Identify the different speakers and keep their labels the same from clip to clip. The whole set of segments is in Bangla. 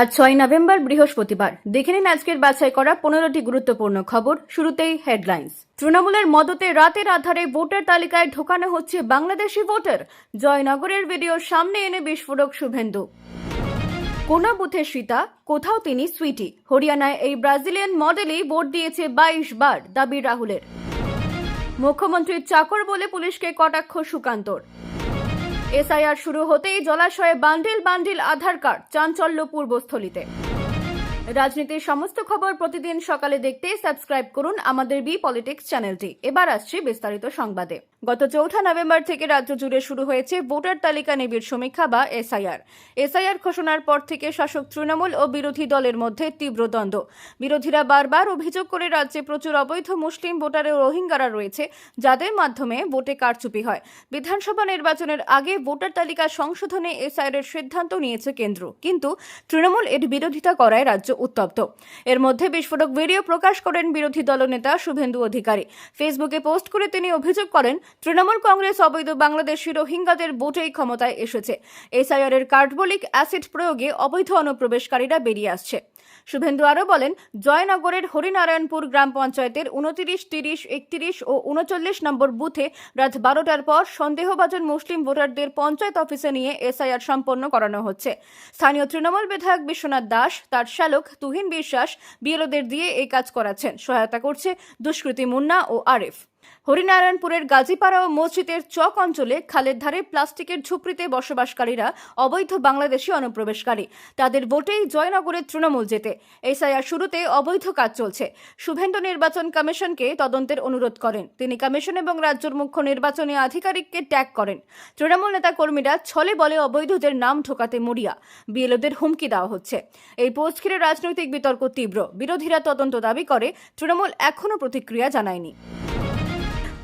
Speaker 1: আজ ছয় নভেম্বর, বৃহস্পতিবার। দেখে নিন আজকের বাছাই করা পনেরোটি গুরুত্বপূর্ণ খবর। শুরুতেই হেডলাইন্স তৃণমূলের মদতে রাতের আধারে ভোটার তালিকায় ঢোকানো হচ্ছে বাংলাদেশি ভোটার। জয়নগরের ভিডিও সামনে এনে বিস্ফোরক শুভেন্দু। কোন বুথে সীতা, কোথাও তিনি সুইটি। হরিয়ানায় এই ব্রাজিলিয়ান মডেলেই ভোট দিয়েছে বাইশ বার, দাবি রাহুলের। মুখ্যমন্ত্রীর চাকর বলে পুলিশকে কটাক্ষ সুকান্তর। এসআইআর শুরু হতেই জলাশয়ে বান্ডিল বান্ডিল আধার কার্ড চাঞ্চল্য পূর্বস্থলিতে। রাজনীতির সমস্ত খবর প্রতিদিন সকালে দেখতে সাবস্ক্রাইব করুন আমাদের বি পলিটিক্স চ্যানেলটি। এবার আসছি বিস্তারিত সংবাদে। গত চৌঠা নভেম্বর থেকে রাজ্য জুড়ে শুরু হয়েছে ভোটার তালিকা নিবিড় সমীক্ষা বা এসআইআর। এসআইআর ঘোষণার পর থেকে শাসক তৃণমূল ও বিরোধী দলের মধ্যে তীব্র দ্বন্দ্ব। বিরোধীরা বারবার অভিযোগ করে রাজ্যে প্রচুর অবৈধ মুসলিম ভোটারে রোহিঙ্গারা রয়েছে, যাদের মাধ্যমে ভোটে কারচুপি হয়। বিধানসভা নির্বাচনের আগে ভোটার তালিকা সংশোধনে এসআইআর এর সিদ্ধান্ত নিয়েছে কেন্দ্র। কিন্তু তৃণমূল এর বিরোধিতা করায় রাজ্য উত্তপ্ত। এর মধ্যে বিস্ফোরক ভিডিও প্রকাশ করেন বিরোধী দলনেতা শুভেন্দু অধিকারী। ফেসবুকে পোস্ট করে তিনি অভিযোগ করেন তৃণমূল কংগ্রেস, অবৈধ বাংলাদেশি রোহিঙ্গাদের ভোটেই ক্ষমতায় এসেছে। এসআইআর এর কার্বলিক অ্যাসিড প্রয়োগে অবৈধ অনুপ্রবেশকারীরা বেরিয়ে আসছে। শুভেন্দু আরও বলেন, জয়নগরের হরিনারায়ণপুর গ্রাম পঞ্চায়েতের উনতিরিশ, তিরিশ, একত্রিশ ও উনচল্লিশ নম্বর বুথে রাত বারোটার পর সন্দেহভাজন মুসলিম ভোটারদের পঞ্চায়েত অফিসে নিয়ে এসআইআর সম্পন্ন করানো হচ্ছে। স্থানীয় তৃণমূল বিধায়ক বিশ্বনাথ দাস, তার শ্যালক তুহিন বিশ্বাস, বিএলওদের দিয়ে এই কাজ করাচ্ছেন। সহায়তা করছে দুষ্কৃতী মুন্না ও আরিফ। হরিনারায়ণপুরের গাজীপাড়া ও মসজিদের চক অঞ্চলে খালের ধারে প্লাস্টিকের ঝুপড়িতে বসবাসকারীরা অবৈধ বাংলাদেশি অনুপ্রবেশকারী। তাদের ভোটেই জয়নগরের তৃণমূল যেতে এসআইআর শুরুতে অবৈধ কাজ চলছে। শুভেন্দু নির্বাচন কমিশনকে তদন্তের অনুরোধ করেন। তিনি কমিশন এবং রাজ্যের মুখ্য নির্বাচনী আধিকারিককে ট্যাগ করেন। তৃণমূল নেতা কর্মীরা ছলে বলে অবৈধদের নাম ঠোকাতে মরিয়া। বিএলওদের হুমকি দেওয়া হচ্ছে। এই পোস্ট ঘিরে রাজনৈতিক বিতর্ক তীব্র। বিরোধীরা তদন্ত দাবি করে। তৃণমূল এখনও প্রতিক্রিয়া জানায়নি।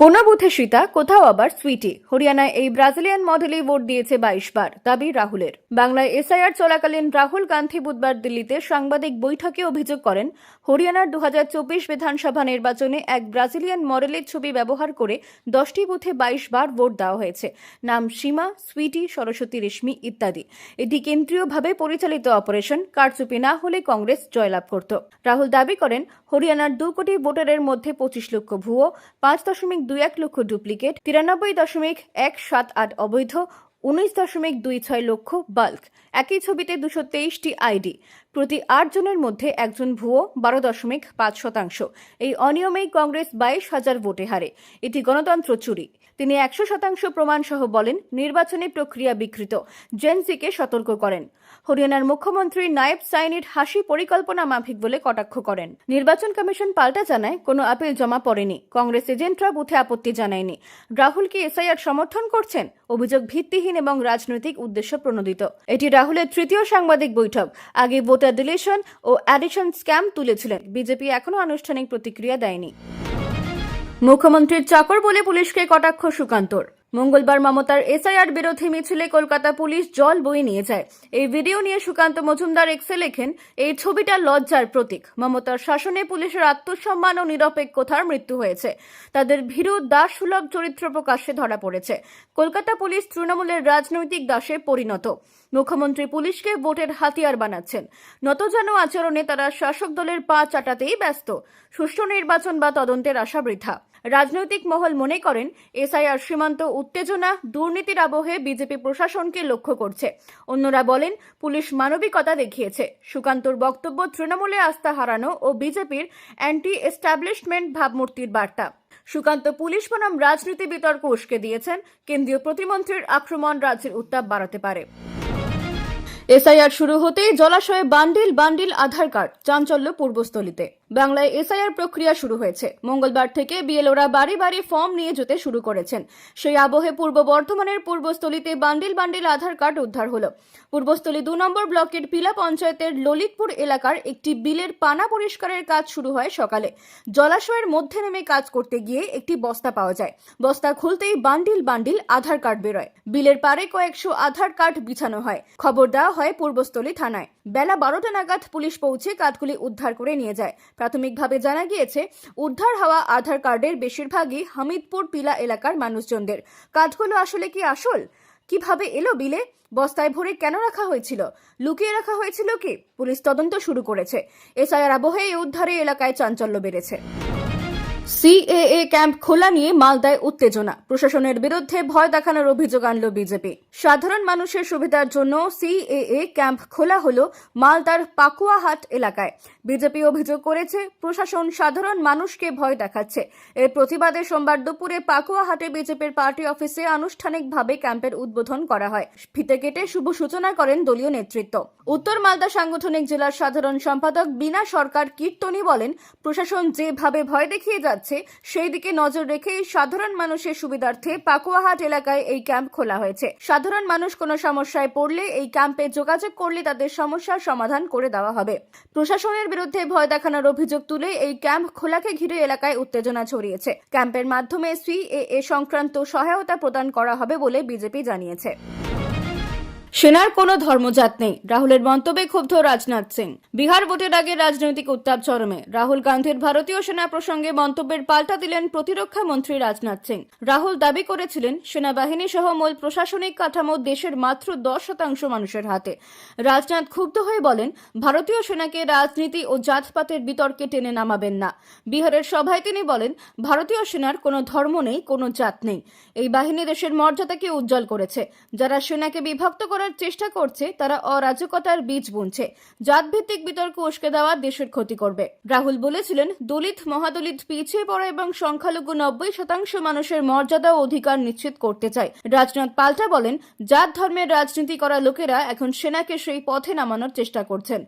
Speaker 1: কোন বুথে সীতা, কোথাও আবার সুইটি। হরিয়ানায় এই ব্রাজিলিয়ান মডেলেই ভোট দিয়েছে বাইশ বার দাবি রাহুলের। বাংলায় এসআইআর চলাকালীন রাহুল গান্ধী বুধবার দিল্লিতে সাংবাদিক বৈঠকে অভিযোগ করেন হরিয়ানার দুহাজার চব্বিশ বিধানসভা নির্বাচনে এক ব্রাজিলিয়ান মডেলের ছবি ব্যবহার করে দশটি বুথে বাইশ বার ভোট দেওয়া হয়েছে। নাম সীমা, সুইটি, সরস্বতী রেশমি ইত্যাদি। এটি কেন্দ্রীয়ভাবে পরিচালিত অপারেশন, কারচুপি না হলে কংগ্রেস জয়লাভ করত। রাহুল দাবি করেন, হরিয়ানার দু কোটি ভোটারের মধ্যে পঁচিশ লক্ষ ভুয়ো, পাঁচ দশমিক দুই এক লক্ষ ডুপ্লিকেট, তিরানব্বই দশমিক এক সাত আট অবৈধ, উনিশ দশমিক দুই ছয় লক্ষ বাল্ক। একই ছবিতে দুশো তেইশটি আইডি। প্রতি আট জনের মধ্যে একজন ভুয়ো, বারো দশমিক পাঁচ শতাংশ। এই অনিয়মেই কংগ্রেস বাইশ হাজার ভোটে হারে। এটি গণতন্ত্র চুরি। তিনি একশো শতাংশ প্রমাণ সহ বলেন, নির্বাচনী প্রক্রিয়া বিকৃত জেনসিকে সতর্ক করেন। হরিয়ানার মুখ্যমন্ত্রী নায়েব সাইনির হাসি পরিকল্পনা মাফিক বলে কটাক্ষ করেন। নির্বাচন কমিশন পাল্টা জানায়, কোনো আপিল জমা পড়েনি। কংগ্রেস এজেন্টরা বুথে আপত্তি জানায়নি। রাহুল কি এসআইআর সমর্থন করছেন? অভিযোগ ভিত্তিহীন এবং রাজনৈতিক উদ্দেশ্য প্রণোদিত। এটি রাহুলের তৃতীয় সাংবাদিক বৈঠক। আগে ভোটার ডিলিশন ও অ্যাডিশন স্ক্যাম তুলেছিলেন। বিজেপি এখনও আনুষ্ঠানিক প্রতিক্রিয়া দেয়নি। মুখ্যমন্ত্রীর চাকর বলে পুলিশকে কটাক্ষ সুকান্তর। মঙ্গলবার মমতার এসআইআর বিরোধী মিছিলে কলকাতা পুলিশ জল বয়ে নিয়ে যায়। এই ভিডিও নিয়ে সুকান্ত মজুমদার এক্সে লেখেন, এই ছবিটা লজ্জার প্রতীক। মমতার শাসনে পুলিশের আত্মসম্মান ও নিরপেক্ষতার মৃত্যু হয়েছে। তাদের ভীরু দাস সুলভ চরিত্র প্রকাশ্যে ধরা পড়েছে। কলকাতা পুলিশ তৃণমূলের রাজনৈতিক দাসে পরিণত। মুখ্যমন্ত্রী পুলিশকে ভোটের হাতিয়ার বানাচ্ছেন। নতজানু আচরণে তারা শাসক দলের পা চাটাতেই ব্যস্ত। সুষ্ঠু নির্বাচন বা তদন্তের আশা বৃথা। রাজনৈতিক মহল মনে করেন, এসআইআর সীমান্ত উত্তেজনা, দুর্নীতির আবহে বিজেপি প্রশাসনকে লক্ষ্য করছে। অন্যরা বলেন, পুলিশ মানবিকতা দেখিয়েছে। সুকান্তর বক্তব্য তৃণমূলে আস্থা হারানো ও বিজেপির অ্যান্টি এস্টাবলিশমেন্ট ভাবমূর্তির বার্তা। সুকান্ত পুলিশ বনাম রাজনীতি বিতর্ক উস্কে দিয়েছেন, কেন্দ্রীয় প্রতিমন্ত্রীর আক্রমণ রাজ্যের উত্তাপ বাড়াতে পারে। এসআইআর শুরু হতেই জলাশয়ে বান্ডিল বান্ডিল আধার কার্ড, চাঞ্চল্য পূর্বস্থলীতে। বাংলায় এসআইআর প্রক্রিয়া শুরু হয়েছে। মঙ্গলবার থেকে বিএলওরা বাড়ি বাড়ি ফর্ম নিয়ে যেতে শুরু করেছেন। সেই আবহে পূর্ব বর্ধমানের পূর্বস্থলীতে বান্ডিল বান্ডিল আধার কার্ড উদ্ধার হলো। পূর্বস্থলী দু নম্বর ব্লকের পিলা পঞ্চায়েতের ললিতপুর এলাকার একটি বিলের পানা পরিষ্কারের কাজ শুরু হয় সকালে। জলাশয়ের মধ্যে নেমে কাজ করতে গিয়ে একটি বস্তা পাওয়া যায়। বস্তা খুলতেই বান্ডিল বান্ডিল আধার কার্ড বেরোয়। বিলের পারে কয়েকশো আধার কার্ড বিছানো হয়। খবর দেওয়া হয় পূর্বস্থলী থানায়। বেলা বারোটা নাগাদ পুলিশ পৌঁছে কাঠগুলি উদ্ধার করে নিয়ে যায়। প্রাথমিকভাবে জানা গিয়েছে, উদ্ধার হওয়া আধার কার্ডের বেশিরভাগই হামিদপুর পিলা এলাকার মানুষজনদের। কাঠগুলো আসলে কি আসল? কীভাবে এলো বিলে? বস্তায় ভরে কেন রাখা হয়েছিল? লুকিয়ে রাখা হয়েছিল কি? পুলিশ তদন্ত শুরু করেছে। এসআইআর আবহে এই উদ্ধারে এলাকায় চাঞ্চল্য বেড়েছে। সিএএ ক্যাম্প খোলা নিয়ে মালদায় উত্তেজনা। প্রশাসনের বিরুদ্ধে ভয় দেখানোর অভিযোগ আনল বিজেপি। সাধারণ মানুষের সুবিধার জন্য সিএএ ক্যাম্প খোলা হল মালদার পাকুয়াহাট এলাকায়। বিজেপি অভিযোগ করেছে, প্রশাসন সাধারণ মানুষকে ভয় দেখাচ্ছে। এর প্রতিবাদে সোমবার দুপুরে পাকুয়াহাটে বিজেপির পার্টি অফিসে আনুষ্ঠানিকভাবে ক্যাম্পের উদ্বোধন করা হয়। ফিতে কেটে শুভ সূচনা করেন দলীয় নেতৃত্ব। উত্তর মালদা সাংগঠনিক জেলার সাধারণ সম্পাদক বিনা সরকার কীর্তনী বলেন, প্রশাসন যেভাবে ভয় দেখিয়ে যাচ্ছে সেই দিকে নজর রেখে সাধারণ মানুষের সুবিধার্থে পাকুয়াহাট এলাকায় এই ক্যাম্প খোলা হয়েছে। সাধারণ মানুষ কোনো সমস্যায় পড়লে এই ক্যাম্পে যোগাযোগ করলে তাদের সমস্যার সমাধান করে দেওয়া হবে। প্রশাসনের বিরুদ্ধে ভয় দেখানোর অভিযোগ তুলে এই ক্যাম্প খোলাকে ঘিরে এলাকায় উত্তেজনা ছড়িয়েছে। ক্যাম্পের মাধ্যমে সিএএ সংক্রান্ত সহায়তা প্রদান করা হবে বলে বিজেপি জানিয়েছে। সেনার কোনো ধর্মজাত নেই। রাহুলের মন্তব্যে ক্ষুব্ধ রাজনাথ সিং। বিহার ভোটের আগে রাজনৈতিক উত্তাপ চরমে। রাহুল গান্ধীর ভারতীয় সেনা প্রসঙ্গে মন্তব্যের পাল্টা দিলেন প্রতিরক্ষা মন্ত্রী রাজনাথ সিং। রাহুল দাবি করেছিলেন সেনাবাহিনী সহ মূল প্রশাসনিক কাঠামো দেশের মাত্র দশ শতাংশ মানুষের হাতে। রাজনাথ ক্ষুব্ধ হয়ে বলেন, ভারতীয় সেনাকে রাজনীতি ও জাতপাতের বিতর্কে টেনে নামাবেন না। বিহারের সভায় তিনি বলেন, ভারতীয় সেনার কোনো ধর্ম নেই, কোনো জাত নেই। এই বাহিনী দেশের মর্যাদাকে উজ্জ্বল করেছে। যারা সেনাকে বিভক্ত করার চেষ্টা করছে, তারা অরাজকতার বীজ বুনছে। জাতভিত্তিক বিতর্ক উস্কে দেওয়া দেশের ক্ষতি করবে। রাহুল বলেছিলেন, দলিত মহাদলিত পিছিয়ে পড়া এবং সংখ্যালঘু নব্বই শতাংশ মানুষের মর্যাদা ও অধিকার নিশ্চিত করতে চায়। রাজনাথ পাল্টা বলেন, জাত ধর্মের রাজনীতি করা লোকেরা এখন সেনাকে সেই পথে নামানোর চেষ্টা করছেন।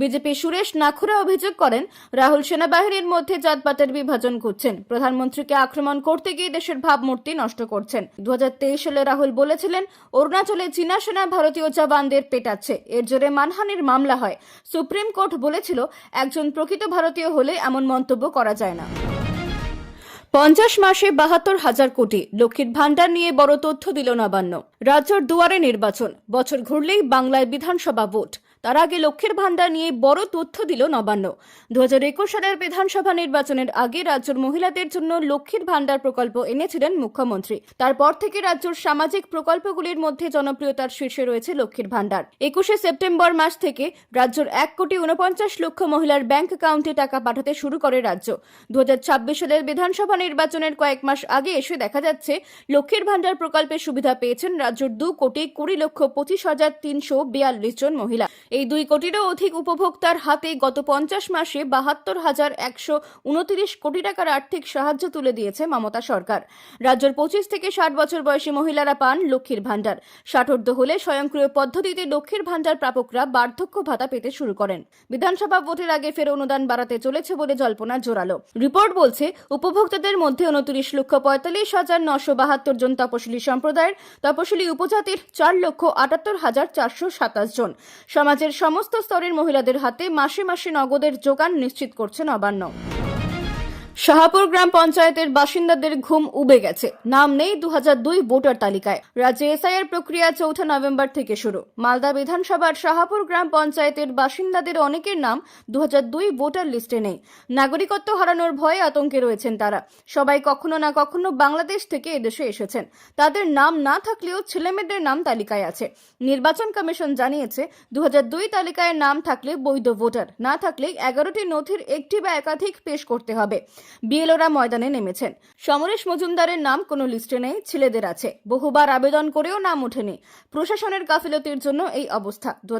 Speaker 1: বিজেপি সুরেশ নাখুরা অভিযোগ করেন, রাহুল সেনাবাহিনীর মধ্যে জাতপাতের বিভাজন করছেন প্রধানমন্ত্রীকে আক্রমণ করতে গিয়ে দেশের ভাবমূর্তি নষ্ট করছেন। দু হাজার তেইশ সালে রাহুল বলেছিলেন, অরুণাচলে চীনা সেনা ভারতীয় জওয়ানদের পেটাচ্ছে। এর জোরে মানহানির মামলা হয়। সুপ্রিম কোর্ট বলেছিল, একজন প্রকৃত ভারতীয় হলে এমন মন্তব্য করা যায় না। পঞ্চাশ মাসে বাহাত্তর হাজার কোটি। লক্ষ্মীর ভাণ্ডার নিয়ে বড় তথ্য দিল নবান্ন। রাজ্যর দুয়ারে নির্বাচন। বছর ঘুরলেই বাংলায় বিধানসভা ভোট। তার আগে লক্ষ্মীর ভাণ্ডার নিয়ে বড় তথ্য দিল নবান্ন। দুহাজার একুশ সালের বিধানসভা নির্বাচনের আগে রাজ্যের মহিলাদের জন্য লক্ষ্মীর ভাণ্ডার প্রকল্প এনেছিলেন মুখ্যমন্ত্রী। তারপর থেকে রাজ্যের সামাজিক প্রকল্পগুলির মধ্যে জনপ্রিয়তার শীর্ষে রয়েছে লক্ষ্মীর ভাণ্ডার। একুশে সেপ্টেম্বর মাস থেকে রাজ্যের এক কোটি উনপঞ্চাশ লক্ষ মহিলার ব্যাংক অ্যাকাউন্টে টাকা পাঠাতে শুরু করে রাজ্য। দু হাজার ছাব্বিশ সালের বিধানসভা নির্বাচনের কয়েক মাস আগে এসে দেখা যাচ্ছে, লক্ষ্মীর ভাণ্ডার প্রকল্পের সুবিধা পেয়েছেন রাজ্যের দু কোটি কুড়ি লক্ষ পঁচিশ হাজার তিনশো বিয়াল্লিশ জন মহিলা। এই দুই কোটিরও অধিক উপভোক্তার হাতে গত পঞ্চাশ মাসে বাহাত্তর হাজার একশো উনত্রিশ কোটি টাকার আর্থিক সাহায্য তুলে দিয়েছে মমতা সরকার। রাজ্যের পঁচিশ থেকে ষাট বছর বয়সী মহিলারা পান লক্ষ্মীর ভাণ্ডার। ষাটোর্ধ হলে স্বয়ংক্রিয় পদ্ধতিতে লক্ষ্মীর ভাণ্ডার প্রাপকরা বার্ধক্য ভাতা পেতে শুরু করেন। বিধানসভা ভোটের আগে ফের অনুদান বাড়াতে চলেছে বলে জল্পনা জোরালো। রিপোর্ট বলছে, উপভোক্তাদের মধ্যে উনত্রিশ লক্ষ পঁয়তাল্লিশ হাজার নশো বাহাত্তর জন তপশিলি সম্প্রদায়ের, তপশিলি উপজাতির চার লক্ষ আটাত্তর হাজার চারশো সাতাশ জন। সমাজের সমস্ত স্তরের মহিলাদের হাতে মাসে মাসে নগদের যোগান নিশ্চিত করছে নবান্ন। শাহাপুর গ্রাম পঞ্চায়েতের বাসিন্দাদের ঘুম উবে গেছে। নাম নেই দু ভোটার তালিকায়। রাজ্যে এসআইআর প্রক্রিয়া চৌঠা নভেম্বর থেকে শুরু। মালদা বিধানসভার শাহাপুর গ্রাম পঞ্চায়েতের বাসিন্দাদের অনেকের নাম দু ভোটার লিস্টে নেই। নাগরিকত্ব হারানোর ভয়ে আতঙ্কে রয়েছেন তারা। সবাই কখনো না কখনো বাংলাদেশ থেকে এদেশে এসেছেন। তাদের নাম না থাকলেও ছেলেমেয়েদের নাম তালিকায় আছে। নির্বাচন কমিশন জানিয়েছে দু তালিকায় নাম থাকলে বৈধ ভোটার, না থাকলে এগারোটি নথির একটি বা একাধিক পেশ করতে হবে। বিএলওরা ময়দানে নেমেছেন। সমরেশ মজুমদারের নাম কোনো লিস্টে নেই, ছেলেদের আছে। বহুবার আবেদন করেও নাম ওঠেনি। প্রশাসনের গাফিলতির জন্য এই অবস্থা। দু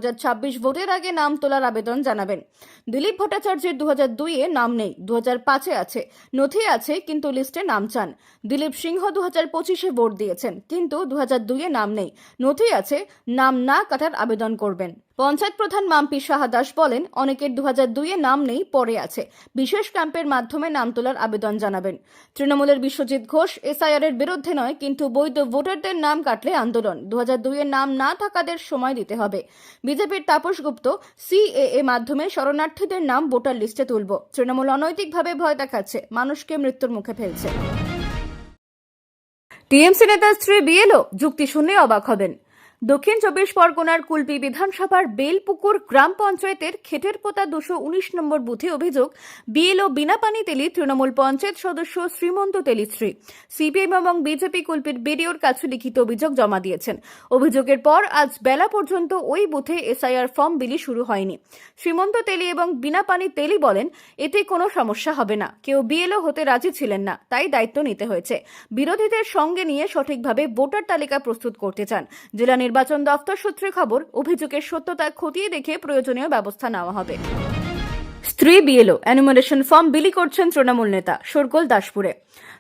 Speaker 1: ভোটের আগে নাম তোলার আবেদন জানাবেন। দিলীপ ভট্টাচার্যের দু হাজার দুইয়ে নাম নেই। দু পাঁচে আছে। নথি আছে, কিন্তু লিস্টে নাম চান। দিলীপ সিংহ দু হাজার পঁচিশে ভোট দিয়েছেন, কিন্তু দু হাজার দুইয়ে নাম নেই। নথি আছে, নাম না কাটার আবেদন করবেন। পঞ্চায়েত প্রধান মাম্পি সাহা দাস বলেন, অনেকের দু হাজার দুইয়ে নাম নেই, পরে আছে। বিশেষ ক্যাম্পের মাধ্যমে নাম তোলার আবেদন জানাবেন। তৃণমূলের বিশ্বজিৎ ঘোষ এসআইআর এর বিরুদ্ধে নয়, কিন্তু বৈধ ভোটারদের নাম কাটলে আন্দোলন। দু হাজার দুইয়ের নাম না থাকাদের সময় দিতে হবে। বিজেপির তাপস গুপ্ত, সিএএ মাধ্যমে শরণার্থীদের নাম ভোটার লিস্টে তুলব। তৃণমূল অনৈতিকভাবে ভয় দেখাচ্ছে। মানুষকে মৃত্যুর মুখে ফেলছে। টিএমসি নেতার স্ত্রী বিএলও, যুক্তি শুনে অবাক হবেন। দক্ষিণ চব্বিশ পরগনার কুলপি বিধানসভার বেলপুকুর গ্রাম পঞ্চায়েতের খেটের পোতা দুশো উনিশ নম্বর বুথে অভিযোগ, বিএলও বিনাপানি তেলি তৃণমূল পঞ্চায়েত সদস্য শ্রীমন্ত তেলিশ্রী। সিপিএম এবং বিজেপি কুলপির বিডিওর কাছে লিখিত অভিযোগ জমা দিয়েছেন। অভিযোগের পর আজ বেলা পর্যন্ত ওই বুথে এসআইআর ফর্ম বিলি শুরু হয়নি। শ্রীমন্ত তেলি এবং বিনাপানি তেলি বলেন, এতে কোনো সমস্যা হবে না। কেউ বিএলও হতে রাজি ছিলেন না, তাই দায়িত্ব নিতে হয়েছে। বিরোধীদের সঙ্গে নিয়ে সঠিকভাবে ভোটার তালিকা প্রস্তুত করতে চান। জেলা নির্বাচন দফতর সূত্রে খবর, অভিযোগের সত্যতা খতিয়ে দেখে প্রয়োজনীয় ব্যবস্থা নেওয়া হবে। স্ত্রী বিএলও, অ্যানুমারেশন ফর্ম বিলি করছেন তৃণমূল নেতা শোরগোল দাসপুরে।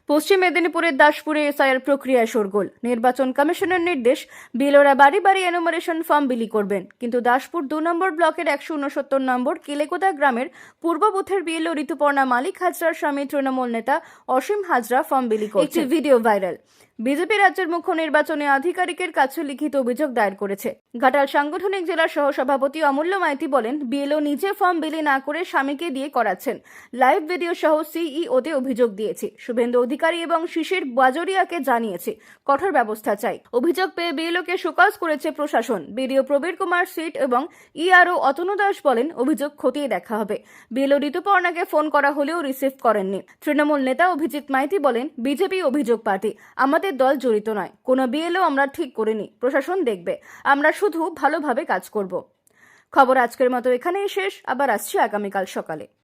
Speaker 1: পশ্চিম মেদিনীপুরের দাসপুরে এসআইআর প্রক্রিয়ায় শোরগোল। নির্বাচন কমিশনের নির্দেশ বিএলওরা বাড়ি বাড়ি অ্যানুমারেশন ফর্ম বিলি করবেন। কিন্তু দাসপুর দু নম্বর ব্লকের একশো উনসত্তর নম্বর কেলেকোদা গ্রামের পূর্ব বুথের বিএলও ঋতুপর্ণা মালিক হাজরার স্বামী তৃণমূল নেতা অসীম হাজরা ফর্ম বিলি করছে ভিডিও ভাইরাল। বিজেপি রাজ্যের মুখ্য নির্বাচনী আধিকারিকের কাছে লিখিত অভিযোগ দায়ের করেছে। ঘাটাল সাংগঠনিক জেলার সহসভাপতি অমূল্য মাইতি বলেন বিএলও নিজে ফর্ম বিলি না করে স্বামীকে দিয়ে করাচ্ছেন। লাইভ ভিডিও সহ সিইওতে অভিযোগ দিয়েছি। শুভেন্দু অধিকারী এবং শিশির বাজরিয়াকে জানিয়েছে, কঠোর ব্যবস্থা চাই। অভিযোগ পেয়ে বিএলওকে শোকজ করেছে প্রশাসন। বিডিও প্রবীর কুমার সিট এবং ইআরও অতনু দাস বলেন, অভিযোগ খতিয়ে দেখা হবে। বিএলও ঋতুপর্ণাকে ফোন করা হলেও রিসিভ করেননি। তৃণমূল নেতা অভিজিৎ মাইতি বলেন, বিজেপি অভিযোগ পার্টি, আমাদের দল জড়িত নয়। কোনো বিএলও আমরা ঠিক করিনি, প্রশাসন দেখবে। আমরা শুধু ভালোভাবে কাজ করব। খবর আজকের মতো এখানেই শেষ। আবার আসছি আগামীকাল সকালে।